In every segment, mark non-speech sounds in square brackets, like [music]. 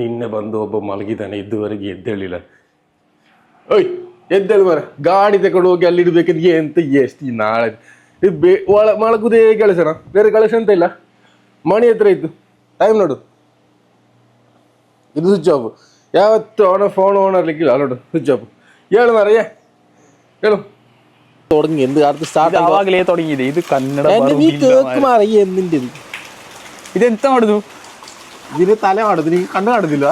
ನಿನ್ನೆ ಬಂದು ಒಬ್ಬ ಮಲಗಿದ್ದಾನೆ ಇದುವರೆಗೆ ಎದ್ದೇಳಿಲ್ಲ ಓಯ್ ಎದ್ದೇಳು ಮರ ಗಾಡಿ ತಗೊಂಡು ಹೋಗಿ ಅಲ್ಲಿ ಇಡ್ಬೇಕಿದ್ರೆ ಎಂತ ಎಷ್ಟು ಈ ನಾಳೆ ಇದು ಬೇ ಒಳ ಮಲಗುದೇ ಕೆಲಸನ ಬೇರೆ ಕೆಲಸ ಅಂತ ಇಲ್ಲ ಮಣಿ ಹತ್ರ ಇತ್ತು ಟೈಮ್ ನೋಡು ಇದು ಸ್ವಿಚ್ ಆಫ್ ಯಾವತ್ತು ಅವನ ಫೋನ್ ಓನ್ ಆಗ್ಲಿಕ್ಕಿಲ್ಲ ನೋಡು ಸ್ವಿಚ್ ಆಫ್ ಹೇಳು ಮಾರ ಏ ಹೇಳು തുടങ്ങി എന്ത് കാലത്ത് ഇത് സ്റ്റാർട്ട് ಆವಾಗಲೇ ತೊಡಗಿದೆ ಇದು ಕನ್ನಡ നീ ಬರುವುದಿಲ್ಲ കേക്ക് ಮಾರ್ರೆ. മാറി എന്തിന്റെ ഇത് ಇದೆಂತ ಮಾಡುದು ഇതിന് തല കാണുന്നു നീ കണ്ണു കാണുന്നില്ല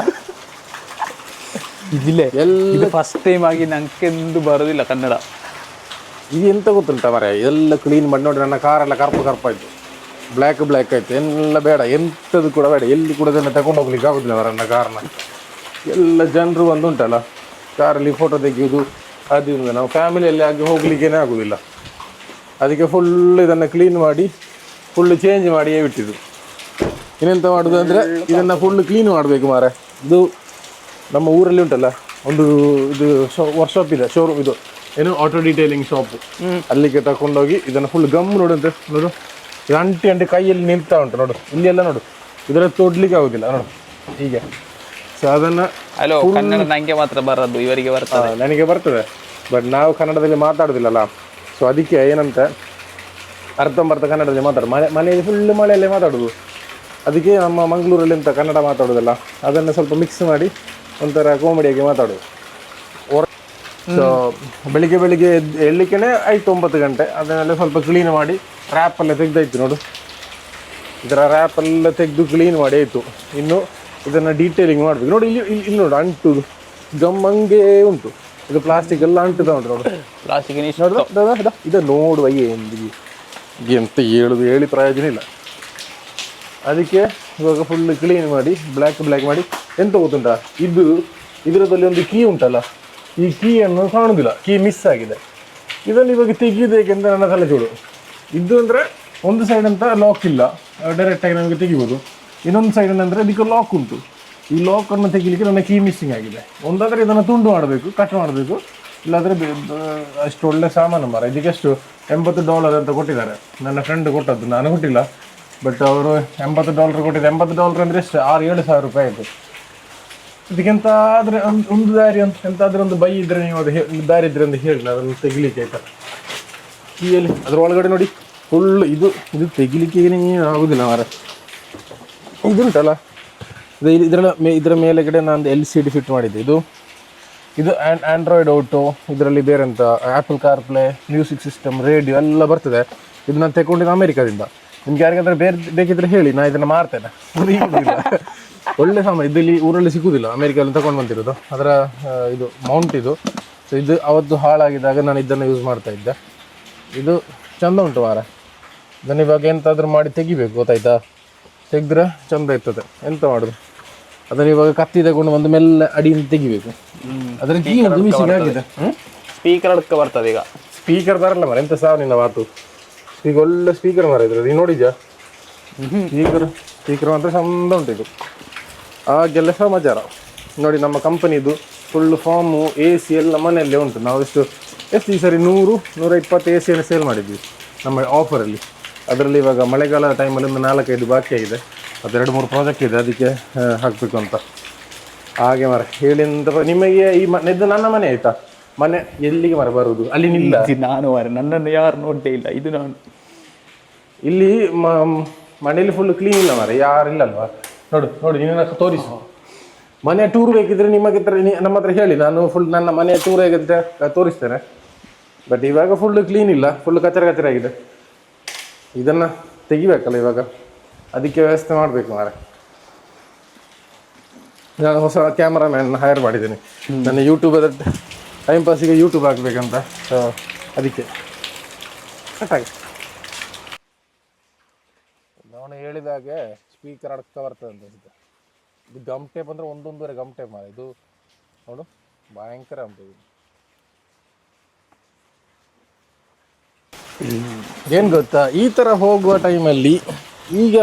ಇದಿಲ್ಲೇ ಎಲ್ಲ- ಇದು ಫಸ್ಟ್ ಟೈಮ್ ಆಗಿ ನಂಗೆಂದು ಬರೋದಿಲ್ಲ ಕನ್ನಡ ಇದು ಎಂತ ಗೊತ್ತುಂಟ ಮರ ಎಲ್ಲ ಕ್ಲೀನ್ ಮಾಡಿ ನೋಡಿ ನನ್ನ ಕಾರೆಲ್ಲ ಕರ್ಪು ಕರ್ಪಾಯ್ತು ಬ್ಲ್ಯಾಕ್ ಬ್ಲ್ಯಾಕ್ ಆಯ್ತು ಎಲ್ಲ ಬೇಡ ಎಂಥದ್ದು ಕೂಡ ಬೇಡ ಎಲ್ಲಿ ಕೂಡ ಇದನ್ನು ತಗೊಂಡು ಹೋಗ್ಲಿಕ್ಕೆ ಆಗುದಿಲ್ಲ ಮರ ನನ್ನ ಕಾರ್ನ ಎಲ್ಲ ಜನರು ಒಂದು ಉಂಟಲ್ಲ ಕಾರಲ್ಲಿ ಫೋಟೋ ತೆಗೆಯೋದು ಅದು ಇದು ನಾವು ಫ್ಯಾಮಿಲಿಯಲ್ಲಿ ಆಗಿ ಹೋಗ್ಲಿಕ್ಕೇನೆ ಆಗುದಿಲ್ಲ ಅದಕ್ಕೆ ಫುಲ್ ಇದನ್ನು ಕ್ಲೀನ್ ಮಾಡಿ ಫುಲ್ ಚೇಂಜ್ ಮಾಡಿಯೇ ಬಿಟ್ಟಿದ್ದು ಇನ್ನೆಂತ ಮಾಡುದು ಅಂದರೆ ಇದನ್ನು ಫುಲ್ ಕ್ಲೀನ್ ಮಾಡಬೇಕು ಮಾರೆ ಇದು ನಮ್ಮ ಊರಲ್ಲಿ ಉಂಟಲ್ಲ ಒಂದು ಇದು ಶೋ ವರ್ಕ್ಶಾಪ್ ಇದೆ ಶೋರೂಮ್ ಇದು. ಏನು ಆಟೋ ಡೀಟೇಲಿಂಗ್ ಶಾಪ್ ಅಲ್ಲಿಗೆ ತಕೊಂಡೋಗಿ ಇದನ್ನು ಫುಲ್ ಗಮ್ ನೋಡಂತೆ ನೋಡು. ಇದು ಅಂಟಿ ಅಂಟಿ ಕೈಯಲ್ಲಿ ನಿಲ್ತಾ ಉಂಟು ನೋಡು. ಇಲ್ಲಿ ಎಲ್ಲ ನೋಡು. ಇದರ ತೊಡ್ಲಿಕ್ಕೆ ಆಗುದಿಲ್ಲ ನೋಡು. ಹೀಗೆ. ಸೊ ಅದನ್ನು ಹಲೋ ಕನ್ನಡ ನಂಗೆ ಮಾತ್ರ ಬರೋದು ಇವರಿಗೆ ಬರ್ತದೆ. ನನಗೆ ಬರ್ತದೆ. ಬಟ್ ನಾವು ಕನ್ನಡದಲ್ಲಿ ಮಾತಾಡೋದಿಲ್ಲಲ್ಲ. ಸೊ ಅದಕ್ಕೆ ಏನಂತ ಅರ್ಧಂಬರ್ಧ ಕನ್ನಡದಲ್ಲಿ ಮಾತಾಡೋದು ಮಳೆ ಮನೆಯಲ್ಲಿ ಫುಲ್ ಮಳೆಯಲ್ಲೇ ಮಾತಾಡೋದು. ಅದಕ್ಕೆ ನಮ್ಮ ಮಂಗಳೂರಲ್ಲಿ ಅಂತ ಕನ್ನಡ ಮಾತಾಡೋದಲ್ಲ ಅದನ್ನು ಸ್ವಲ್ಪ ಮಿಕ್ಸ್ ಮಾಡಿ ಒಂಥರ ಕಾಮಿಡಿಯಾಗಿ ಮಾತಾಡೋದು. ಸೊ ಬೆಳಿಗ್ಗೆ ಬೆಳಿಗ್ಗೆ ಎದ್ದು ಎಳ್ಲಿಕ್ಕೆ ಆಯ್ತು ಒಂಬತ್ತು ಗಂಟೆ ಅದನ್ನೆಲ್ಲ ಸ್ವಲ್ಪ ಕ್ಲೀನ್ ಮಾಡಿ ರ್ಯಾಪ್ ಎಲ್ಲ ತೆಗ್ದಾಯ್ತು ನೋಡು. ಇದರ ರ್ಯಾಪ್ ಎಲ್ಲ ತೆಗೆದು ಕ್ಲೀನ್ ಮಾಡಿ ಆಯಿತು. ಇನ್ನು ಇದನ್ನು ಡೀಟೇಲಿಂಗ್ ಮಾಡಬೇಕು. ನೋಡಿ ಇಲ್ಲಿ ಇಲ್ಲಿ ನೋಡು ಅಂಟು ಗಮ್ಮಂಗೆ ಉಂಟು. ಇದು ಪ್ಲಾಸ್ಟಿಕ್ ಎಲ್ಲ ಅಂಟುದ ಉಂಟು ನೋಡು. ಪ್ಲಾಸ್ಟಿಕ್ ನೋಡು ಇದು ನೋಡುವ ಏನು ಎಂತ ಹೇಳುದು ಹೇಳಿ ಪ್ರಯೋಜನ ಇಲ್ಲ. ಅದಕ್ಕೆ ಇವಾಗ ಫುಲ್ ಕ್ಲೀನ್ ಮಾಡಿ ಬ್ಲ್ಯಾಕ್ ಬ್ಲ್ಯಾಕ್ ಮಾಡಿ, ಎಂತ ಗೊತ್ತುಂಟಾ? ಇದು, ಇದರದಲ್ಲಿ ಒಂದು ಕೀ ಉಂಟಲ್ಲ, ಈ ಕೀಯನ್ನು ಕಾಣುವುದಿಲ್ಲ ಕೀ ಮಿಸ್ ಆಗಿದೆ. ಇದನ್ನು ಇವಾಗ ತೆಗೆಯೋದೇಕೆಂತ ನನ್ನ ತಲೆ ಚೂಡು. ಇದು ಅಂದರೆ ಒಂದು ಸೈಡ್ ಅಂತ ಲಾಕ್ ಇಲ್ಲ ಡೈರೆಕ್ಟಾಗಿ ನಮಗೆ ತೆಗಿಬೋದು. ಇನ್ನೊಂದು ಸೈಡ್ ಅಂದರೆ ಇದಕ್ಕೆ ಲಾಕ್ ಉಂಟು. ಈ ಲಾಕನ್ನು ತೆಗಿಲಿಕ್ಕೆ ನನ್ನ ಕೀ ಮಿಸ್ಸಿಂಗ್ ಆಗಿದೆ. ಒಂದಾದರೆ ಇದನ್ನು ತುಂಡು ಮಾಡಬೇಕು ಕಟ್ ಮಾಡಬೇಕು. ಇಲ್ಲಾಂದರೆ ಅಷ್ಟು ಒಳ್ಳೆ ಸಾಮಾನು ಮಾರ ಇದಕ್ಕೆ ಎಷ್ಟು? ಎಂಬತ್ತು ಡಾಲರ್ ಅಂತ ಕೊಟ್ಟಿದ್ದಾರೆ. ನನ್ನ ಫ್ರೆಂಡ್ ಕೊಟ್ಟದ್ದು, ನಾನು ಕೊಟ್ಟಿಲ್ಲ. ಬಟ್ ಅವರು ಎಂಬತ್ತು ಡಾಲರ್ ಕೊಟ್ಟಿದ್ದು. ಎಂಬತ್ತು ಡಾಲರ್ ಅಂದರೆ ಎಷ್ಟು? ಆರು, ಏಳು ಸಾವಿರ ರೂಪಾಯಿ ಇದೆ ಇದಕ್ಕೆಂತ ಆದರೆ ಒಂದು ಒಂದು ದಾರಿ ಅಂತ, ಎಂತಾದ್ರೂ ಒಂದು ಬೈ ಇದ್ರೆ ನೀವು ಅದು ಹೇಳಿ ದಾರಿ ಇದ್ರೆ ಅಂತ ಹೇಳಿ ನಾನು ಅದನ್ನು ತೆಗಿಲಿಕ್ಕೆ ಆಯ್ತಾ? ಕೀಯಲ್ಲಿ ಅದ್ರ ಒಳಗಡೆ ನೋಡಿ. ಫುಲ್ ಇದು ಇದು ತೆಗಿಲಿಕ್ಕೆ ಏನು ಆಗುದಿಲ್ಲ ಮಾರ ಇದುಂಟಲ್ಲ? ಇದು ಇದರ ಮೇ, ಇದರ ಮೇಲೆಗಡೆ ನಾನು ಎಲ್ ಸಿ ಡಿ ಫಿಟ್ ಮಾಡಿದ್ದೆ. ಇದು ಇದು ಆ್ಯಂಡ್ ಆ್ಯಂಡ್ರಾಯ್ಡ್ ಔಟು ಇದರಲ್ಲಿ ಬೇರೆ ಅಂತ Apple CarPlay music system radio ಎಲ್ಲ ಬರ್ತದೆ. ಇದು ನಾನು ತಗೊಂಡಿದ್ದು ಅಮೇರಿಕಾದಿಂದ ನಿಮ್ಗೆ ಯಾರಿಗಾದ್ರೆ ಬೇರೆ ಬೇಕಿದ್ರೆ ಹೇಳಿ ನಾ ಇದನ್ನ ಮಾರ್ತೇನೆ ಒಳ್ಳೆ ಸಾಮಾನು ಇದು ಇಲ್ಲಿ ಊರಲ್ಲಿ ಸಿಗುವುದಿಲ್ಲ ಅಮೇರಿಕಲ್ಲಿ ತಗೊಂಡು ಬಂದಿರೋದು. ಅದರ ಇದು ಮೌಂಟ್ ಇದು. ಸೊ ಇದು ಅವತ್ತು ಹಾಳಾಗಿದ್ದಾಗ ನಾನು ಇದನ್ನು ಯೂಸ್ ಮಾಡ್ತಾ ಇದ್ದೆ. ಇದು ಚಂದ ಉಂಟು ವಾರ ಇದನ್ನು ಇವಾಗ ಎಂತಾದ್ರೂ ಮಾಡಿ ತೆಗಿಬೇಕು ಗೊತ್ತಾಯ್ತಾ? ತೆಗೆದ್ರೆ ಚಂದ ಇರ್ತದೆ. ಎಂತ ಮಾಡೋದು? ಅದನ್ನು ಇವಾಗ ಕತ್ತಿ ತಗೊಂಡು ಒಂದು ಮೆಲ್ಲ ಅಡಿಯಿಂದ ತೆಗಿಬೇಕು. ಅದರ ಸ್ಪೀಕರ್ ಅಡ್ಕ ಬರ್ತದೆ. ಈಗ. ಸ್ಪೀಕರ್ ಬರಲ್ಲ ಮರ. ಎಂತ ಸಾವು ನಿನ್ನ ಮಾತು? ಈಗ ಒಳ್ಳೆ ಸ್ಪೀಕರ್ ಮರ ನೀವು ನೀನು ನೋಡಿದ್ಯಾ ಸ್ಪೀಕರ್ ಸ್ಪೀಕರ್ ಮಾತ್ರ ಚಂದ ಉಂಟು ಇದು. ಹಾಗೆಲ್ಲ ಸಮಾಚಾರ. ನೋಡಿ, ನಮ್ಮ ಕಂಪನಿದು ಫುಲ್ ಫಾರ್ಮು ಎ ಸಿ ಎಲ್ಲ ಮನೆಯಲ್ಲೇ ಉಂಟು. ನಾವು ಎಷ್ಟು ಎಷ್ಟು ಈ ಸರಿ ನೂರು ನೂರ ಇಪ್ಪತ್ತು ಎ ಸಿಯನ್ನು ಸೇಲ್ ಮಾಡಿದ್ವಿ ನಮ್ಮ ಆಫರಲ್ಲಿ ಅದರಲ್ಲಿ ಇವಾಗ ಮಳೆಗಾಲ ಟೈಮಲ್ಲಿ ಒಂದು ನಾಲ್ಕೈದು ಬಾಕಿ ಆಗಿದೆ. ಮತ್ತು ಎರಡು ಮೂರು ಪ್ರಾಜೆಕ್ಟ್ ಇದೆ, ಅದಕ್ಕೆ ಹಾಕಬೇಕು ಅಂತ. ಹಾಗೆ ಮರ ಹೇಳಿಂದ ನಿಮಗೆ ಈ ಮನೆ ನನ್ನ ಮನೆ ಆಯ್ತಾ? ಮನೆ ಎಲ್ಲಿಗೆ ಮರ ಬರುವುದು ಅಲ್ಲಿ ನಿಲ್ಲ ಇದು ನಾನು ಮಾರ್ರೆ, ನನ್ನನ್ನು ಯಾರು ನೋಡ್ತೇ ಇಲ್ಲ. ಇದು ನಾನು. ಇಲ್ಲಿ ಮ- ಮನೇಲಿ ಫುಲ್ ಕ್ಲೀನ್ ಇಲ್ಲ ಮರ ಯಾರು ಇಲ್ಲಲ್ವಾ ನೋಡು ನೋಡಿ ನಿನ್ನ ತೋರಿಸು. ಮನೆ ಟೂರ್ ಬೇಕಿದ್ರೆ ನಿಮಗೆ ಹತ್ರ ನೀ- ನಮ್ಮ ಹತ್ರ ಹೇಳಿ. ನಾನು ಫುಲ್ ನನ್ನ ಮನೆ ಟೂರ್ ಹೇಗಿದ್ರೆ ತೋರಿಸ್ತೇನೆ. ಬಟ್ ಇವಾಗ ಫುಲ್ ಕ್ಲೀನ್ ಇಲ್ಲ. ಫುಲ್ ಕಚರ ಕಚರ ಆಗಿದೆ. ಇದನ್ನ ತೆಗಿಬೇಕಲ್ಲ ಇವಾಗ? ಅದಕ್ಕೆ ವ್ಯವಸ್ಥೆ ಮಾಡಬೇಕು ಮಾರೆ ನಾನು ಹೊಸ ಕ್ಯಾಮ್ರಾಮ್ಯಾನ್ ಹೈರ್ ಮಾಡಿದ್ದೀನಿ. ನನ್ನ ಯೂಟ್ಯೂಬ್ ಟೈಮ್ ಪಾಸಿಗೆ ಯೂಟ್ಯೂಬ್ ಹಾಕ್ಬೇಕಂತ. ಅದಕ್ಕೆ. ಕಟ್ಟಾಗಿ ನಾನು ಹೇಳಿದಾಗೆ ಸ್ಪೀಕರ್ ಅಡಕ್ತಾ ಬರ್ತದೆ ಅಂತ ಇದು ಗಮ್ ಟೇಪ್ ಅಂದರೆ ಒಂದೊಂದೂವರೆ ಗಮ್ ಟೇಪ್ ಮಾಡಿ ಇದು ನೋಡು, ಭಯಂಕರ ಅಂತ ಏನು ಗೊತ್ತಾ? ಈ ಥರ ಹೋಗುವ ಟೈಮಲ್ಲಿ ಈಗ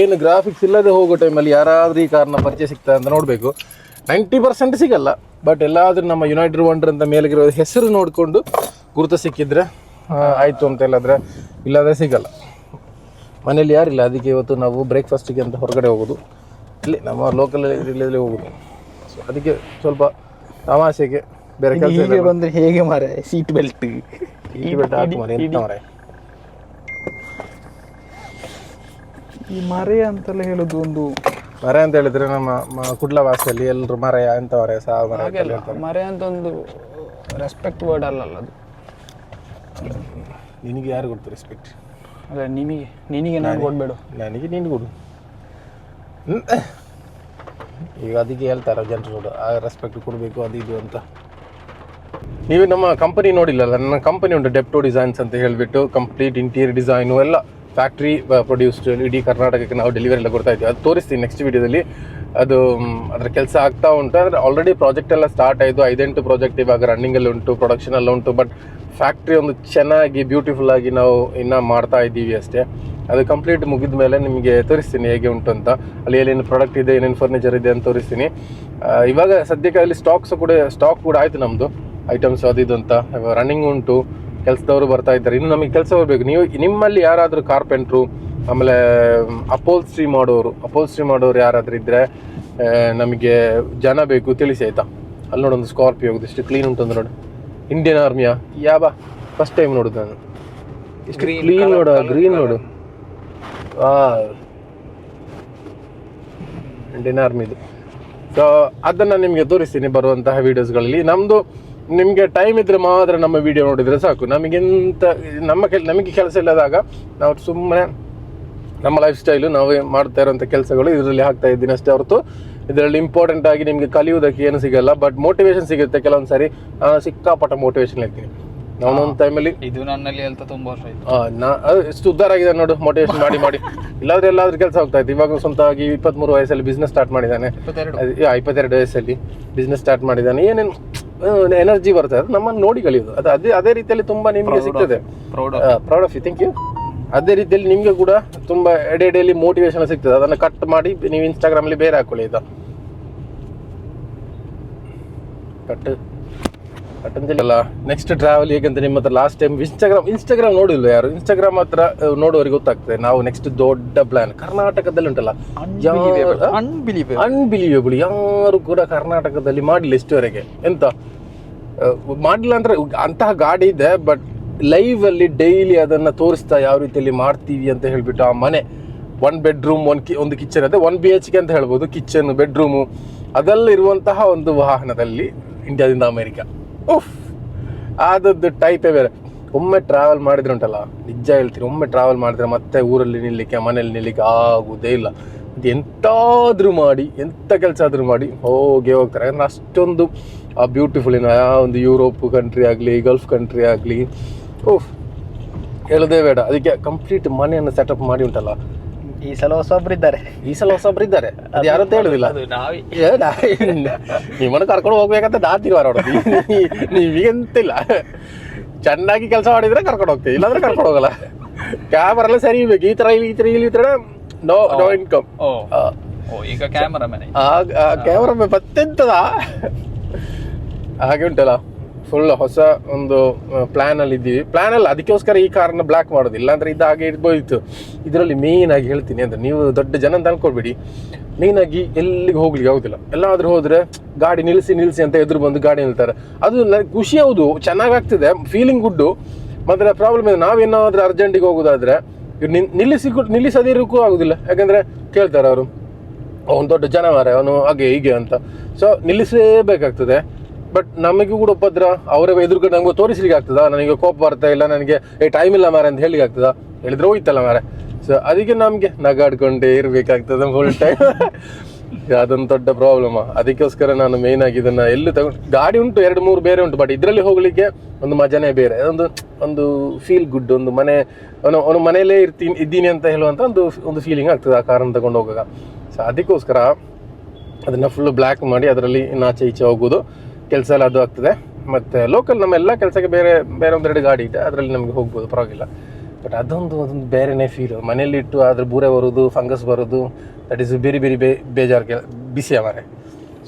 ಏನು ಗ್ರಾಫಿಕ್ಸ್ ಇಲ್ಲದೆ ಹೋಗೋ ಟೈಮಲ್ಲಿ ಯಾರಾದರೂ ಈ ಕಾರ್ನ ಪರಿಚಯ ಸಿಗ್ತದೆ ಅಂತ ನೋಡಬೇಕು. ನೈಂಟಿ ಪರ್ಸೆಂಟ್ ಸಿಗಲ್ಲ ಬಟ್ ಎಲ್ಲಾದರೂ ನಮ್ಮ ಯುನೈಟೆಡ್ ವಂಡರ್ ಅಂತ ಮೇಲಿರೋ ಹೆಸರು ನೋಡಿಕೊಂಡು ಗುರುತು ಸಿಕ್ಕಿದ್ರೆ ಆಯಿತು ಅಂತ ಹೇಳಿದ್ರೆ ಇಲ್ಲಾದರೆ ಸಿಗಲ್ಲ. ಮನೇಲಿ ಯಾರಿಲ್ಲ ಅದಕ್ಕೆ ಇವತ್ತು ನಾವು ಬ್ರೇಕ್ಫಾಸ್ಟಿಗೆ ಅಂತ ಹೊರಗಡೆ ಹೋಗೋದು. ಇಲ್ಲಿ ನಮ್ಮ ಲೋಕಲ್ ಏರಿಯಾದಲ್ಲಿ ಹೋಗೋದು. ಸೊ ಅದಕ್ಕೆ ಸ್ವಲ್ಪ ತಮಾಷೆಗೆ ಬೇರೆ ಕೆಲಸ ಹೀಗೆ ಬಂದ್ರೆ ಹೇಗೆ ಮಾರೆ ಸೀಟ್ ಬೆಲ್ಟ್ ಈ ಬೆಲ್ಟ್ ಹಾಕಿ ಮಾರೆ ಎಂತ ಮಾರೆ ಈ ಮರೆ ಅಂತೆಲ್ಲ ಹೇಳೋದು ಒಂದು ಮರ ಅಂತ ಹೇಳಿದ್ರೆ ನಮ್ಮ ಮ- ಕುಡ್ಲ ಭಾಷೆಯಲ್ಲಿ ಎಲ್ಲರೂ ಮರ ಎಂತವರೆ ಸಾವು ಮರ ಅಂತ ಹೇಳ್ತಾರೆ. ಮರೆ ಅಂತ ಒಂದು ರೆಸ್ಪೆಕ್ಟ್ ವರ್ಡ್ ಅಲ್ಲಲ್ಲ ಅದು. ನಿನಗೆ ಯಾರು ಕೊಡ್ತು ರೆಸ್ಪೆಕ್ಟ್ ಅಲ್ಲ ನಿಮಗೆ ನಿನಗೆ ನಾನು ಕೊಡ್ಬೇಡ. ನನಗೆ ನೀನು ಕೊಡು. ಹ್ಮ್. ಈಗ ಅದಕ್ಕೆ ಹೇಳ್ತಾರೆ ಜನರು ಆ ರೆಸ್ಪೆಕ್ಟ್ ಕೊಡಬೇಕು ಅದು ಇದು ಅಂತ. ನೀವು ನಮ್ಮ ಕಂಪನಿ ನೋಡಿಲ್ಲಲ್ಲ ನನ್ನ ಕಂಪನಿ ಉಂಟು ಡೆಪ್ಟೋ ಡಿಸೈನ್ಸ್ ಅಂತ ಹೇಳಿಬಿಟ್ಟು ಕಂಪ್ಲೀಟ್ ಇಂಟೀರಿಯರ್ ಡಿಸೈನು ಎಲ್ಲ. ಫ್ಯಾಕ್ಟ್ರಿ ಪ್ರೊಡ್ಯೂಸ್ಡ್ ಇಡೀ ಕರ್ನಾಟಕಕ್ಕೆ ನಾವು ಡೆಲಿವರಿ ಎಲ್ಲ ಕೊಡ್ತಾ ಇದ್ದೀವಿ. ಅದು ತೋರಿಸ್ತೀನಿ ನೆಕ್ಸ್ಟ್ ವಿಡಿಯೋದಲ್ಲಿ ಅದು ಅದರ ಕೆಲಸ ಆಗ್ತಾ ಉಂಟು. ಅಂದರೆ ಆಲ್ರೆಡಿ ಪ್ರಾಜೆಕ್ಟ್ ಎಲ್ಲ ಸ್ಟಾರ್ಟ್ ಆಯಿತು. ಐದೆಂಟು ಪ್ರಾಜೆಕ್ಟ್ ಇವಾಗ ರನ್ನಿಂಗಲ್ಲಿ ಉಂಟು ಪ್ರೊಡಕ್ಷನ್ ಎಲ್ಲ ಉಂಟು. ಬಟ್ ಫ್ಯಾಕ್ಟ್ರಿ ಒಂದು ಚೆನ್ನಾಗಿ ಬ್ಯೂಟಿಫುಲ್ ಆಗಿ ನಾವು ಇನ್ನೂ ಮಾಡ್ತಾ ಇದ್ದೀವಿ ಅಷ್ಟೇ. ಅದು ಕಂಪ್ಲೀಟ್ ಮುಗಿದ ಮೇಲೆ ನಿಮಗೆ ತೋರಿಸ್ತೀನಿ ಹೇಗೆ ಉಂಟು ಅಂತ. ಅಲ್ಲಿ ಏನೇನು ಪ್ರಾಡಕ್ಟ್ ಇದೆ, ಏನೇನು ಫರ್ನಿಚರ್ ಇದೆ ಅಂತ ತೋರಿಸ್ತೀನಿ. ಇವಾಗ ಸದ್ಯಕ್ಕೆ ಅಲ್ಲಿ ಸ್ಟಾಕ್ಸ್ ಕೂಡ ಸ್ಟಾಕ್ ಕೂಡ ಆಯಿತು ನಮ್ಮದು ಐಟಮ್ಸ್ ಅದು ಇದು ಅಂತ. ರನ್ನಿಂಗ್ ಉಂಟು. ಕೆಲಸದವರು ಬರ್ತಾ ಇದ್ದಾರೆ. ಇನ್ನು ನಮಗೆ ಕೆಲಸ ಬರಬೇಕು. ನೀವು ನಿಮ್ಮಲ್ಲಿ ಯಾರಾದರೂ ಕಾರ್ಪೆಂಟ್ರು ಆಮೇಲೆ ಅಪೋಲ್ಸ್ಟ್ರಿ ಮಾಡೋರು ಅಪೋಲ್ಸ್ಟ್ರಿ ಮಾಡೋರು ಯಾರಾದರೂ ಇದ್ದರೆ ನಮಗೆ ಜನ ಬೇಕು ತಿಳಿಸಿ ಆಯಿತಾ? ಅಲ್ಲಿ ನೋಡೊಂದು ಸ್ಕಾರ್ಪಿಯೋ ಎಷ್ಟು ಕ್ಲೀನ್ ಉಂಟು ಅಂದ್ರೆ ನೋಡಿ. ಇಂಡಿಯನ್ ಆರ್ಮಿಯ ಯಾವ ಫಸ್ಟ್ ಟೈಮ್ ನೋಡುದು ನಾನು. ಎಷ್ಟು ಕ್ಲೀನ್ ನೋಡು ಗ್ರೀನ್ ನೋಡು. ಇಂಡಿಯನ್ ಆರ್ಮಿದು ಸೊ ಅದನ್ನು ನಿಮಗೆ ತೋರಿಸ್ತೀನಿ ಬರುವಂತಹ ವೀಡಿಯೋಸ್ಗಳಲ್ಲಿ ನಮ್ಮದು ನಿಮಗೆ ಟೈಮ್ ಇದ್ರೆ ಮಾತ್ರ ನಮ್ಮ ವಿಡಿಯೋ ನೋಡಿದರೆ ಸಾಕು. ನಮಗೆಂತ ನಮ್ಮ ಕೆಲ ನಮಗೆ ಕೆಲಸ ಇಲ್ಲದಾಗ ನಾವು ಸುಮ್ಮನೆ ನಮ್ಮ ಲೈಫ್ ಸ್ಟೈಲು ನಾವು ಮಾಡ್ತಾ ಇರೋಂಥ ಕೆಲಸಗಳು ಇದರಲ್ಲಿ ಹಾಕ್ತಾ ಇದ್ದೀನಿ ಅಷ್ಟೇ ಹೊರತು. ಇದರಲ್ಲಿ ಇಂಪಾರ್ಟೆಂಟ್ ಆಗಿ ನಿಮಗೆ ಕಲಿಯುವುದಕ್ಕೆ ಏನು ಸಿಗಲ್ಲ ಬಟ್ ಮೋಟಿವೇಶನ್ ಸಿಗುತ್ತೆ ಕೆಲವೊಂದು ಸಾರಿ. ನಾನು ಸಿಕ್ಕಾಪಟ್ಟ ಮೋಟಿವೇಶನ್ ಇರ್ತೀನಿ. ನಾನು ಒಂದು ಟೈಮಲ್ಲಿ ಇದು ನನ್ನಲ್ಲಿ ಅಂತ ತುಂಬ ವರ್ಷ ಆಯ್ತು. ನಾ ಎಷ್ಟು ಉದ್ದಾರ ಆಗಿದೆ ನೋಡು ಮೋಟಿವೇಶನ್ ಮಾಡಿ ಮಾಡಿ. ಇಲ್ಲಾದ್ರೆ ಎಲ್ಲಾದ್ರೂ ಕೆಲಸ ಹೋಗ್ತಾ ಇತ್ತು. ಇವಾಗ ಸ್ವಂತವಾಗಿ ಇಪ್ಪತ್ಮೂರು ವಯಸ್ಸಲ್ಲಿ ಬಿಸ್ನೆಸ್ ಸ್ಟಾರ್ಟ್ ಮಾಡಿದ್ದಾನೆ. ಇಪ್ಪತ್ತೆರಡು. ವಯಸ್ಸಲ್ಲಿ ಬಿಸ್ನೆಸ್ ಸ್ಟಾರ್ಟ್ ಮಾಡಿದ್ದಾನೆ. ಏನೇನು ಎನರ್ಜಿ ಬರ್ತದೆ ಅದು ನಮ್ಮನ್ನು ನೋಡಿ ಕಲಿಯೋದು ಅದು ಅದೇ ಅದೇ ರೀತಿಯಲ್ಲಿ ತುಂಬಾ ನಿಮಗೆ ಸಿಗ್ತದೆ. Proud of you thank you ಅದೇ ರೀತಿಯಲ್ಲಿ ನಿಮಗೆ ಕೂಡ ತುಂಬಾ ಎಡೆ ಎಡೆಯಲ್ಲಿ ಮೋಟಿವೇಶನ್ ಸಿಗ್ತದೆ. ಅದನ್ನು ಕಟ್ ಮಾಡಿ ನೀವು ಇನ್ಸ್ಟಾಗ್ರಾಮಲ್ಲಿ ಬೇರೆ ಹಾಕೊಳ್ಳಿ ಇದು. ಕಟ್ ಕಟ್ ಅಂತಲ್ಲ ನೆಕ್ಸ್ಟ್ ಟ್ರಾವೆಲ್ ಹೇಗಂತ ನಿಮ್ಮ ಹತ್ರ ಲಾಸ್ಟ್ ಟೈಮ್ ಇನ್ಸ್ಟಾಗ್ರಾಮ್ ಇನ್ಸ್ಟಾಗ್ರಾಮ್ ನೋಡಿಲ್ಲ ಯಾರು? ಇನ್ಸ್ಟಾಗ್ರಾಮ್ ಹತ್ರ ನೋಡೋರಿಗೆ ಗೊತ್ತಾಗ್ತದೆ. ನಾವು ನೆಕ್ಸ್ಟ್ ದೊಡ್ಡ ಪ್ಲಾನ್ ಕರ್ನಾಟಕದಲ್ಲಿ ಉಂಟಲ್ಲ? ಅನ್ಬಿಲೀವೇಬಲ್ ಅನ್ಬಿಲೀವೇಬಲ್ ಯಾರು ಕೂಡ ಕರ್ನಾಟಕದಲ್ಲಿ ಮಾಡಿಲ್ಲ ಇಷ್ಟುವರೆಗೆ. ಎಂತ? ಮಾಡಿಲ್ಲ ಅಂದ್ರೆ ಅಂತಹ ಗಾಡಿ ಇದೆ ಬಟ್ ಲೈವ್ ಅಲ್ಲಿ ಡೈಲಿ ಅದನ್ನ ತೋರಿಸ್ತಾ ಯಾವ ರೀತಿಯಲ್ಲಿ ಮಾಡ್ತೀವಿ ಅಂತ ಹೇಳ್ಬಿಟ್ಟು ಆ ಮನೆ. ಒನ್ ಬೆಡ್ರೂಮ್ ಒನ್ ಕಿ ಒಂದು ಕಿಚನ್ ಅದೇ ಒನ್ ಬಿ ಎಚ್ ಕೆ ಅಂತ ಹೇಳ್ಬೋದು. ಕಿಚನ್ ಬೆಡ್ರೂಮು ಅದೆಲ್ಲ ಇರುವಂತಹ ಒಂದು ವಾಹನದಲ್ಲಿ ಇಂಡಿಯಾದಿಂದ ಅಮೆರಿಕ ಉಫ್. ಆದದ್ದು ಟೈಪೇ ಬೇರೆ. ಒಮ್ಮೆ ಟ್ರಾವೆಲ್ ಮಾಡಿದ್ರೆ ಉಂಟಲ್ಲ, ನಿಜ ಹೇಳ್ತೀನಿ, ಒಮ್ಮೆ ಟ್ರಾವೆಲ್ ಮಾಡಿದ್ರೆ ಮತ್ತೆ ಊರಲ್ಲಿ ನಿಲ್ಲಿಕ್ಕೆ ಮನೇಲಿ ನಿಲ್ಲಿಕ್ಕೆ ಆಗುವುದೇ ಇಲ್ಲ. ಎಂತಾದ್ರೂ ಮಾಡಿ ಎಂಥ ಕೆಲಸ ಆದರೂ ಮಾಡಿ ಹೋಗಿ ಹೋಗ್ತಾರೆ. ಯಾಕಂದ್ರೆ ಅಷ್ಟೊಂದು, ಆ ಬ್ಯೂಟಿಫುಲ್ ಇನ್ನು ಆ ಒಂದು ಯುರೋಪ್ ಕಂಟ್ರಿ ಆಗಲಿ ಗಲ್ಫ್ ಕಂಟ್ರಿ ಆಗಲಿ ಓಹ್ ಹೇಳೋದೇ ಬೇಡ. ಅದಕ್ಕೆ ಕಂಪ್ಲೀಟ್ ಮನೆಯನ್ನು ಸೆಟಪ್ ಮಾಡಿ ಉಂಟಲ್ಲ ಈ ಸಲ ಹೊಸೊಬ್ರು ಇದ್ದಾರೆ. ಈ ಸಲ ಹೊಸೊಬ್ರು ಇದ್ದಾರೆ. ಅದು ಯಾರು ಅಂತ ಹೇಳುದಿಲ್ಲ. ಅದು ನಾವೇ. ಏ, ಇಲ್ಲ ನಿಮ್ಮನ್ನು ಕರ್ಕೊಂಡು ಹೋಗ್ಬೇಕಂತ ನಾ ತೀರ್ಮಾನ ಮಾಡೋದು ನೀವಿಗೆಂತಿಲ್ಲ ಚೆನ್ನಾಗಿ ಕೆಲಸ ಮಾಡಿದ್ರೆ ಕರ್ಕೊಂಡು ಹೋಗ್ತೀವಿ. ಇಲ್ಲಾಂದ್ರೆ ಕರ್ಕೊಂಡು ಹೋಗಲ್ಲ. ಕ್ಯಾಮರ ಎಲ್ಲ ಸರಿ ಇರ್ಬೇಕು. ಈ ತರ ಇಲ್ಲಿ ಈ ತರ ಇಲ್ಲಿ ಈ ತರ ನೋ ನೋ ಇನ್ಕಮ್ ಓ ಓ ಈಗ ಕ್ಯಾಮರಾ ಮ್ಯಾನ್ ಕ್ಯಾಮರಾ ಮತ್ತೆಂತದ? ಹಾಗೆ ಉಂಟಲ್ಲ? ಫುಲ್ ಹೊಸ ಒಂದು ಪ್ಲಾನ್ ಅಲ್ಲಿ ಇದ್ದೀವಿ. ಪ್ಲಾನ್ ಅಲ್ಲ, ಅದಕ್ಕೋಸ್ಕರ ಈ ಕಾರ್ನ ಬ್ಲಾಕ್ ಮಾಡೋದು. ಇಲ್ಲಾಂದರೆ ಇದು ಹಾಗೆ ಇರ್ಬೋದಿತ್ತು ಇದರಲ್ಲಿ ಮೇಯ್ನಾಗಿ ಹೇಳ್ತೀನಿ ಅಂದ್ರೆ ನೀವು ದೊಡ್ಡ ಜನ ಅಂತ ಅನ್ಕೊಳ್ಬೇಡಿ ಮೇನ್ ಆಗಿ ಎಲ್ಲಿಗೆ ಹೋಗ್ಲಿಕ್ಕೆ ಆಗೋದಿಲ್ಲ. ಎಲ್ಲಾದರೂ ಹೋದರೆ ಗಾಡಿ ನಿಲ್ಲಿಸಿ ನಿಲ್ಲಿಸಿ ಅಂತ ಎದುರು ಬಂದು ಗಾಡಿ ನಿಲ್ತಾರೆ. ಅದು ನನಗೆ ಖುಷಿ ಹೌದು, ಚೆನ್ನಾಗಾಗ್ತದೆ ಫೀಲಿಂಗ್ ಗುಡ್ಡು ಮತ್ತೆ ಪ್ರಾಬ್ಲಮ್ ಇದೆ ನಾವೇನಾದರೂ ಅರ್ಜೆಂಟಿಗೆ ಹೋಗೋದಾದ್ರೆ ನಿಲ್ಲಿಸಿ ನಿಲ್ಲಿಸದಿರೋಕ್ಕೂ ಆಗೋದಿಲ್ಲ. ಯಾಕಂದ್ರೆ ಕೇಳ್ತಾರೆ ಅವರು, ಅವನು ದೊಡ್ಡ ಜನವಾರ, ಅವನು ಹಾಗೆ ಹೀಗೆ ಅಂತ. ಸೊ ನಿಲ್ಲಿಸಲೇಬೇಕಾಗ್ತದೆ ಬಟ್ ನಮಗೂ ಕೂಡ ಉಪದ್ರ, ಅವರ ಎದುರುಗಡೆ ನಮಗೂ ತೋರಿಸ್ಲಿಕ್ಕೆ ಆಗ್ತದಾ? ನನಗೆ ಕೋಪ ಬರ್ತಾ ಇಲ್ಲ, ನನಗೆ, ಏ ಟೈಮ್ ಇಲ್ಲ ಮಾರ ಅಂತ ಹೇಳಿಕ್ಕೆ ಆಗ್ತದಾ? ಹೇಳಿದ್ರೆ ಹೋಯ್ತಲ್ಲ ಮಾರ. ಸೊ ಅದಕ್ಕೆ ನಮಗೆ ನಗಾಡ್ಕೊಂಡೇ ಇರಬೇಕಾಗ್ತದೆ ಫುಲ್ ಟೈಮ್ [laughs] ಅದೊಂದು ದೊಡ್ಡ ಪ್ರಾಬ್ಲಮ್ ಅದಕ್ಕೋಸ್ಕರ ನಾನು ಮೇನ್ ಆಗಿ ಇದನ್ನ ಎಲ್ಲಿ ತಗೊಂಡು, ಗಾಡಿ ಉಂಟು, ಎರಡು, ಮೂರು ಬೇರೆ ಉಂಟು ಬಟ್ ಇದರಲ್ಲಿ ಹೋಗ್ಲಿಕ್ಕೆ ಒಂದು ಮಜಾನೇ ಬೇರೆ. ಒಂದು ಒಂದು ಫೀಲ್ ಗುಡ್ ಒಂದು ಮನೆ, ಅವನು ಮನೆಯಲ್ಲೇ ಇರ್ತೀನಿ ಇದ್ದೀನಿ ಅಂತ ಹೇಳುವಂತ ಒಂದು ಒಂದು ಫೀಲಿಂಗ್ ಆಗ್ತದೆ ಆ ಕಾರನ್ನು ತಗೊಂಡು ಹೋಗುವಾಗ ಸೊ ಅದಕ್ಕೋಸ್ಕರ ಅದನ್ನ ಫುಲ್ ಬ್ಲ್ಯಾಕ್ ಮಾಡಿ, ಅದರಲ್ಲಿ ನಾಚೆ ಈಚೆ ಹೋಗೋದು ಕೆಲಸ ಎಲ್ಲ ಅದು ಆಗ್ತದೆ. ಮತ್ತೆ ಲೋಕಲ್ ನಮ್ಮ ಎಲ್ಲ ಕೆಲಸಕ್ಕೆ ಬೇರೆ ಬೇರೆ ಒಂದೆರಡು ಗಾಡಿ ಇದೆ. ಅದರಲ್ಲಿ ನಮಗೆ ಹೋಗ್ಬೋದು, ಪರವಾಗಿಲ್ಲ. ಬಟ್ ಅದೊಂದು ಅದೊಂದು ಬೇರೆನೇ ಫೀಲ್ ಮನೆಯಲ್ಲಿ ಇಟ್ಟು ಅದ್ರ ಬೂರೆ ಬರೋದು ಫಂಗಸ್ ಬರೋದು ದಟ್ ಈಸ್ ಬೇರೆ ಬೇರೆ ಬೇ, ಬೇಜಾರು ಕೆ ಬಿಸಿ ಅವರೇ.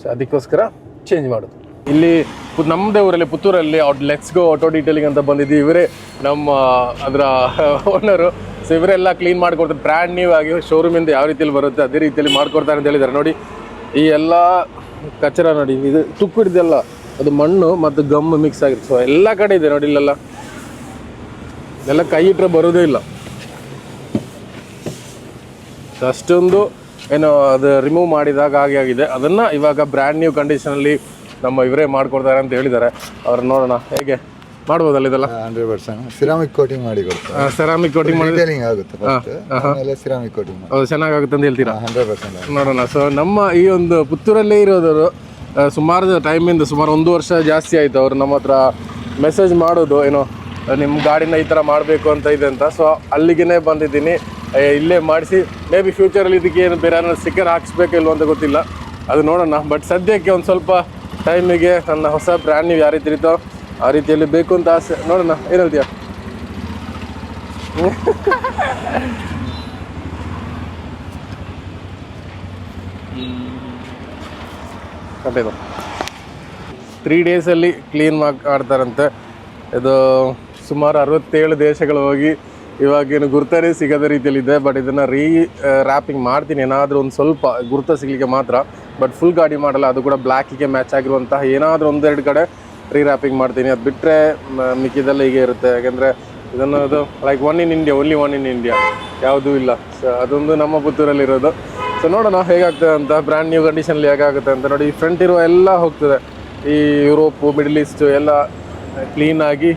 ಸೊ ಅದಕ್ಕೋಸ್ಕರ ಚೇಂಜ್ ಮಾಡೋದು. ಇಲ್ಲಿ ನಮ್ಮದೇ ಊರಲ್ಲಿ, ಪುತ್ತೂರಲ್ಲಿ ಲೆಟ್ಸ್ ಗೋ ಆಟೋ ಡೀಟೇಲಿಂಗ್ ಅಂತ ಬಂದಿದ್ದು ಇವರೇ ನಮ್ಮ, ಅದರ ಓನರು ಸೊ ಇವರೆಲ್ಲ ಕ್ಲೀನ್ ಮಾಡ್ಕೊಡ್ತಾರೆ. ಬ್ರ್ಯಾಂಡ್ ನ್ಯೂ ಆಗಿ ಶೋರೂಮಿಂದ ಯಾವ ರೀತಿಯಲ್ಲಿ ಬರುತ್ತೆ, ಅದೇ ರೀತಿಯಲ್ಲಿ ಮಾಡ್ಕೊಡ್ತಾರೆ ಅಂತ ಹೇಳಿದ್ದಾರೆ. ನೋಡಿ, ಈ ಎಲ್ಲ ಕಚರ ನೋಡಿ, ಇದು ತುಕ್ಕು ಹಿಡಿದೆಲ್ಲ, ಅದು ಮಣ್ಣು ಮತ್ತು ಗಮ್ ಮಿಕ್ಸ್ ಆಗಿರುತ್ತೆ. ಸೊ ಎಲ್ಲ ಕಡೆ ಇದೆ ನೋಡಿ ಇಲ್ಲೆಲ್ಲ. ಇದೆಲ್ಲ ಕೈ ಇಟ್ಟರೆ ಬರೋದೇ ಇಲ್ಲ. ಅಷ್ಟೊಂದು ಏನು ಅದು ರಿಮೂವ್ ಮಾಡಿದಾಗ ಹಾಗೆ ಆಗಿದೆ. ಅದನ್ನು ಇವಾಗ ಬ್ರ್ಯಾಂಡ್ ನ್ಯೂ ಕಂಡೀಷನಲ್ಲಿ ನಮ್ಮ ಇವರೇ ಮಾಡಿಕೊಡ್ತಾರೆ ಅಂತ ಹೇಳಿದ್ದಾರೆ. ಅವ್ರು ನೋಡೋಣ, ಹೇಗೆ? ಮಾಡ್ಬೋದಲ್ಲ ಇದೆಲ್ಲ? ಹಂಡ್ರೆಡ್ ಪರ್ಸೆಂಟ್ ಸಿರಾಮಿಕ್ ಕೋಟಿಂಗ್ ಮಾಡಿ ಕೊಡ್ತಾರೆ. ಸೆರಾಮಿಕ್ ಕೋಟಿಂಗ್ ಮಾಡಿ ಡೀಟೇಲಿಂಗ್ ಆಗುತ್ತೆ ಫಸ್ಟ್ ಆಮೇಲೆ ಸಿರಾಮಿಕ್ ಕೋಟಿಂಗ್ ಮಾಡಿ. ಅದು ಚೆನ್ನಾಗಾಗುತ್ತೆ ಅಂತ ಹೇಳ್ತೀರಾ? ಹಂಡ್ರೆಡ್ ಪರ್ಸೆಂಟ್ ನೋಡೋಣ. ಸೊ ನಮ್ಮ ಈ ಒಂದು ಪುತ್ತೂರಲ್ಲೇ ಇರೋದವರು ಆ, ಸುಮಾರು ಟೈಮಿಂದ ಸುಮಾರು ಒಂದು ವರ್ಷ ಜಾಸ್ತಿ ಆಯಿತು. ಅವರು ನಮ್ಮ ಹತ್ರ ಮೆಸೇಜ್ ಮಾಡೋದು ಏನೋ ನಿಮ್ಮ ಗಾಡಿನ ಈ ಥರ ಮಾಡಬೇಕು ಅಂತ ಇದೆ ಅಂತ. ಸೊ ಅಲ್ಲಿಗೆ ಬಂದಿದ್ದೀನಿ. ಏ, ಇಲ್ಲೇ ಮಾಡಿಸಿ ಮೇ ಬಿ ಫ್ಯೂಚರಲ್ಲಿ ಇದಕ್ಕೆ ಏನು ಬೇರೆ ಏನಾದ್ರು ಸ್ಟಿಕ್ಕರ್ ಹಾಕ್ಸ್ಬೇಕು ಇಲ್ವೋ ಅಂತ ಗೊತ್ತಿಲ್ಲ. ಅದು ನೋಡೋಣ. ಬಟ್ ಸದ್ಯಕ್ಕೆ ಒಂದು ಸ್ವಲ್ಪ ಟೈಮಿಗೆ ನನ್ನ ಹೊಸ ಬ್ರ್ಯಾಂಡ್ ನೀವು ಯಾವ ರೀತಿ ಇರುತ್ತೋ ಆ ರೀತಿಯಲ್ಲಿ ಬೇಕು ಅಂತ ಆಸೆ. ನೋಡೋಣ ಏನು ಹೇಳ್ತೀಯ? ತ್ರೀ ಡೇಸಲ್ಲಿ ಕ್ಲೀನ್ ಮಾಡ್ತಾರಂತೆ. ಇದು ಸುಮಾರು ಅರವತ್ತೇಳು ದೇಶಗಳು ಹೋಗಿ ಇವಾಗೇನು ಗುರ್ತನೇ ಸಿಗದ ರೀತಿಯಲ್ಲಿದೆ ಬಟ್ ಇದನ್ನು ರೀ ರ್ಯಾಪಿಂಗ್ ಮಾಡ್ತೀನಿ. ಏನಾದರೂ ಒಂದು ಸ್ವಲ್ಪ ಗುರ್ತ ಸಿಗಲಿಕ್ಕೆ ಮಾತ್ರ ಬಟ್ ಫುಲ್ ಗಾಡಿ ಮಾಡಲ್ಲ, ಅದು ಕೂಡ ಬ್ಲ್ಯಾಕಿಗೆ ಮ್ಯಾಚ್ ಆಗಿರುವಂತಹ ಏನಾದರೂ ಒಂದೆರಡು ಕಡೆ ರೀ ರ್ಯಾಪಿಂಗ್ ಮಾಡ್ತೀನಿ. ಅದು ಬಿಟ್ಟರೆ ಮಿಕ್ಕಿದೆಲ್ಲ ಹೀಗೆ ಇರುತ್ತೆ. ಯಾಕೆಂದರೆ ಇದನ್ನು ಅದು like one in India only one in India ಯಾವುದೂ ಇಲ್ಲ. ಸೊ ಅದೊಂದು ನಮ್ಮ ಪುತ್ತೂರಲ್ಲಿರೋದು. ಸೊ ನೋಡೋಣ ಹೇಗಾಗ್ತದೆ ಅಂತ. ಬ್ರ್ಯಾಂಡ್ ನ್ಯೂ ಕಂಡೀಷನಲ್ಲಿ ಹೇಗಾಗುತ್ತೆ ಅಂತ ನೋಡಿ. ಫ್ರಂಟ್ ಇರುವ ಎಲ್ಲ ಹೋಗ್ತದೆ. ಈ ಯುರೋಪು ಮಿಡಲ್ ಈಸ್ಟು ಎಲ್ಲ ಕ್ಲೀನಾಗಿ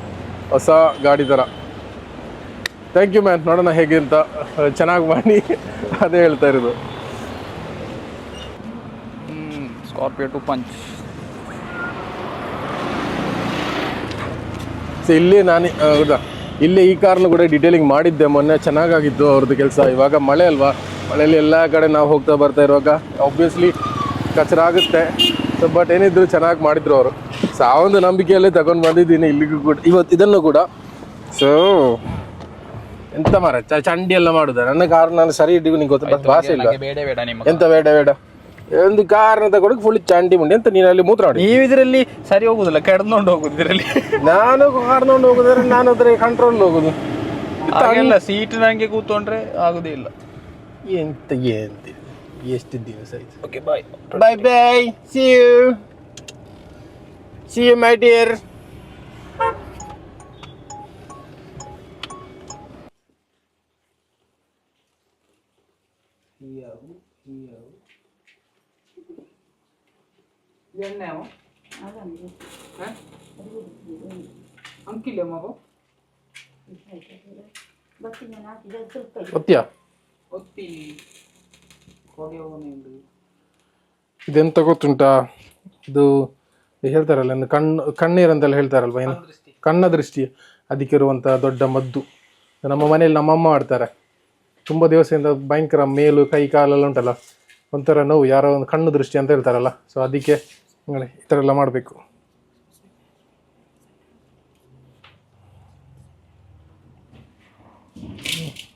ಹೊಸ ಗಾಡಿ ಥರ ಥ್ಯಾಂಕ್ ಯು ಮ್ಯಾನ್ ನೋಡೋಣ ಹೇಗೆ ಅಂತ. ಚೆನ್ನಾಗಿ ಮಾಡಿ ಅದೇ ಹೇಳ್ತಾ ಇರೋದು. ಸ್ಕಾರ್ಪಿಯೋ ಟು ಪಂಚ್ ಸೊ ಇಲ್ಲಿ ನಾನು ಹೌದಾ? ಇಲ್ಲಿ ಈ ಕಾರ್ನ ಕೂಡ ಡಿಟೇಲಿಂಗ್ ಮಾಡಿದ್ದೆ ಮೊನ್ನೆ. ಚೆನ್ನಾಗಾಗಿತ್ತು ಅವ್ರದ್ದು ಕೆಲಸ. ಇವಾಗ ಮಳೆ ಅಲ್ವಾ? ಮಳೆಯಲ್ಲಿ ಎಲ್ಲ ಕಡೆ ನಾವು ಹೋಗ್ತಾ ಬರ್ತಾ ಇರುವಾಗ ಆಬ್ವಿಯಸ್ಲಿ ಕಚರ ಆಗುತ್ತೆ. ಸೊ ಬಟ್ ಏನಿದ್ರು ಚೆನ್ನಾಗಿ ಮಾಡಿದ್ರು ಅವರು. ಸೊ ಆ ಒಂದು ನಂಬಿಕೆಯಲ್ಲೇ ತಗೊಂಡು ಬಂದಿದ್ದೀನಿ ಇಲ್ಲಿಗೂ ಕೂಡ. ಇವತ್ತು ಇದನ್ನು ಕೂಡ. ಸೊ ಎಂತ ಮಾರ ಚಂಡಿ ಎಲ್ಲ ಮಾಡುದ? ನನ್ನ ಕಾರ್ ನಾನು ಸರಿ ಇಟ್ಟಿಗೂ ನಿಂಗೆ ಗೊತ್ತಿಲ್ಲ ಭಾಷೆ ಇಲ್ಲ. ಬೇಡ ಬೇಡ ನಿಮ್ಮ ಎಂತ ಬೇಡ ಬೇಡ? ಒಂದು ಕಾರ್ ತಗೊಂಡು ಫುಲ್ ಚಾಂಡಿ ಮುಂಡಿ ಅಂತ ನೀನು ಅಲ್ಲಿ ಮೂತ್ರ ಮಾಡಿ. ನೀವು ಇದರಲ್ಲಿ ಸರಿ ಹೋಗುದಿಲ್ಲ ಕೆಡ್ಕೊಂಡು ಹೋಗುದು ಇದರಲ್ಲಿ. ನಾನು ಕಾರ್ನೊಂಡು ಹೋಗುದಾದ್ರೆ ನಾನು ಅದ್ರ ಕಂಟ್ರೋಲ್ ಹೋಗುದು. ಹಾಗೆಲ್ಲ ಸೀಟ್ ನಂಗೆ ಕೂತ್ಕೊಂಡ್ರೆ ಆಗುದೇ ಇಲ್ಲ. ಎಂತ ಎಂತ ಎಷ್ಟು ದಿವಸ ಆಯ್ತು. Okay bye bye bye see you see you my dear ಅಂಕಿಲ್ಲ ಮಗು ಒತ್ತಿ. ಇದೆಂತ ಗೊತ್ತುಂಟಾ? ಇದು ಹೇಳ್ತಾರಲ್ಲ ಕಣ್ಣು ಕಣ್ಣೀರಂತೆಲ್ಲ ಹೇಳ್ತಾರಲ್ವ ಏನು ಕಣ್ಣ ದೃಷ್ಟಿ ಅದಕ್ಕೆ ಇರುವಂತ ದೊಡ್ಡ ಮದ್ದು. ನಮ್ಮ ಮನೆಯಲ್ಲಿ ನಮ್ಮ ಅಮ್ಮ ಮಾಡ್ತಾರೆ. ತುಂಬ ದಿವಸದಿಂದ ಭಯಂಕರ ಮೇಲು ಕೈ ಕಾಲೆಲ್ಲ ಉಂಟಲ್ಲ? ಒಂಥರ ನೋವು ಯಾರೋ ಒಂದು ಕಣ್ಣು ದೃಷ್ಟಿ ಅಂತ ಹೇಳ್ತಾರಲ್ಲ. ಸೊ ಅದಕ್ಕೆ ನೋಡಿ ಈ ಥರ ಎಲ್ಲ ಮಾಡಬೇಕು.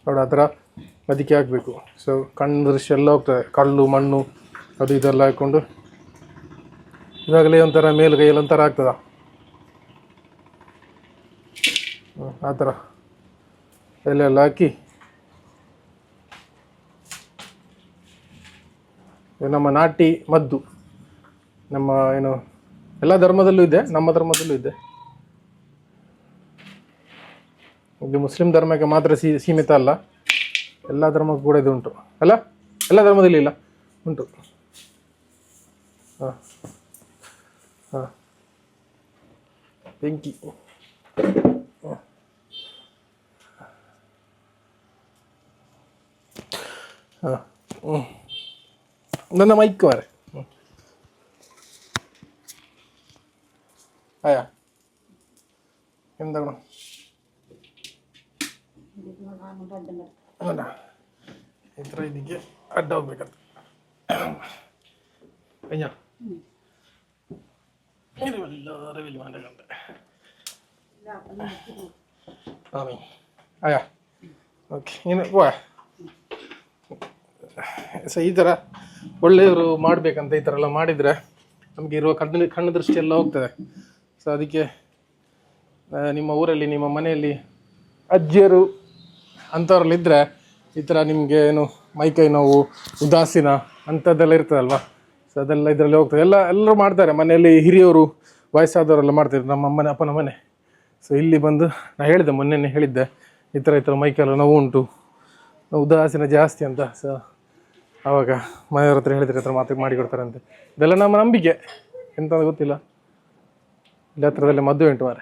ನೋಡಿ, ಆ ಥರ ಅದಕ್ಕೆ ಹಾಕಬೇಕು. ಸೊ ಕಣ್ಣು ದೃಶ್ಯ ಎಲ್ಲ ಹೋಗ್ತದೆ. ಕಲ್ಲು, ಮಣ್ಣು, ಅದು ಇದೆಲ್ಲ ಹಾಕ್ಕೊಂಡು ಇವಾಗಲೇ ಒಂಥರ ಮೇಲುಗೈಯಲ್ಲಿ ಒಂಥರ ಆಗ್ತದ? ಆ ಥರ. ಎಲ್ಲೆಲ್ಲ ಹಾಕಿ ನಮ್ಮ ನಾಟಿ ಮದ್ದು. ನಮ್ಮ ಏನು, ಎಲ್ಲ ಧರ್ಮದಲ್ಲೂ ಇದೆ, ನಮ್ಮ ಧರ್ಮದಲ್ಲೂ ಇದೆ. ಇದು ಮುಸ್ಲಿಂ ಧರ್ಮಕ್ಕೆ ಮಾತ್ರ ಸೀಮಿತ ಅಲ್ಲ. ಎಲ್ಲ ಧರ್ಮಕ್ಕೂ ಕೂಡ ಇದು ಉಂಟು. ಅಲ್ಲ? ಎಲ್ಲ ಧರ್ಮದಲ್ಲಿ ಇಲ್ಲ. ಉಂಟು. ಹಾಂ. ಹಾಂ. ಬೆಂಕಿ. ಹಾಂ. ಹ್ಞೂ ನನ್ನ ಮೈಕ್ ಮಾರೆ. ಹ್ಞೂ ಆಯಾ ಎಂತ ಗುಣ ಅಲ್ಲ ಈ ಥರ ಇದಕ್ಕೆ ಅಡ್ಡ ಹೋಗ್ಬೇಕಂತ. ಅಯ್ಯ. ಇಲ್ಲಿ ಮಾಡಬೇಕಂತ. ಆಮಿ. ಓಕೆ ಏನು ವಾ ಸೊ ಈ ಥರ ಒಳ್ಳೆಯವರು ಮಾಡಬೇಕಂತ ಈ ಥರ ಎಲ್ಲ ಮಾಡಿದರೆ ನಮಗೆ ಇರುವ ಕಣ್ಣು ಕಣ್ಣು ದೃಷ್ಟಿ ಎಲ್ಲ ಹೋಗ್ತದೆ. ಸೊ ಅದಕ್ಕೆ ನಿಮ್ಮ ಊರಲ್ಲಿ ನಿಮ್ಮ ಮನೆಯಲ್ಲಿ ಅಜ್ಜಿಯರು ಅಂಥವ್ರಲ್ಲಿದ್ದರೆ ಈ ಥರ ನಿಮಗೆ ಏನು ಮೈಕೈ ನೋವು ಉದಾಸೀನ ಅಂಥದ್ದೆಲ್ಲ ಇರ್ತದಲ್ವಾ? ಸೊ ಅದೆಲ್ಲ ಇದರಲ್ಲಿ ಹೋಗ್ತದೆ. ಎಲ್ಲ ಎಲ್ಲರೂ ಮಾಡ್ತಾರೆ. ಮನೆಯಲ್ಲಿ ಹಿರಿಯವರು ವಯಸ್ಸಾದವರೆಲ್ಲ ಮಾಡ್ತಾರೆ ನಮ್ಮ ಅಮ್ಮನ ಅಪ್ಪನ ಮನೆ. ಸೊ ಇಲ್ಲಿ ಬಂದು ನಾನು ಹೇಳಿದೆ ಮೊನ್ನೆನೇ ಹೇಳಿದ್ದೆ. ಈ ಥರ ಈ ಥರ ಮೈಕೆಲ್ಲ ನೋವು ಉಂಟು. ಉದಾಸೀನ ಜಾಸ್ತಿ ಅಂತ. ಸೊ ಆವಾಗ ಮನೆಯವ್ರ ಹತ್ರ ಹೇಳಿದ್ರೆ ಹತ್ರ ಮಾತು ಮಾಡಿಕೊಡ್ತಾರಂತೆ. ಇದೆಲ್ಲ ನಮ್ಮ ನಂಬಿಕೆ. ಎಂತ ಗೊತ್ತಿಲ್ಲ. ಇಲ್ಲಿ ಹತ್ರದಲ್ಲೇ ಮದುವೆ ಉಂಟು ಮಾರೆ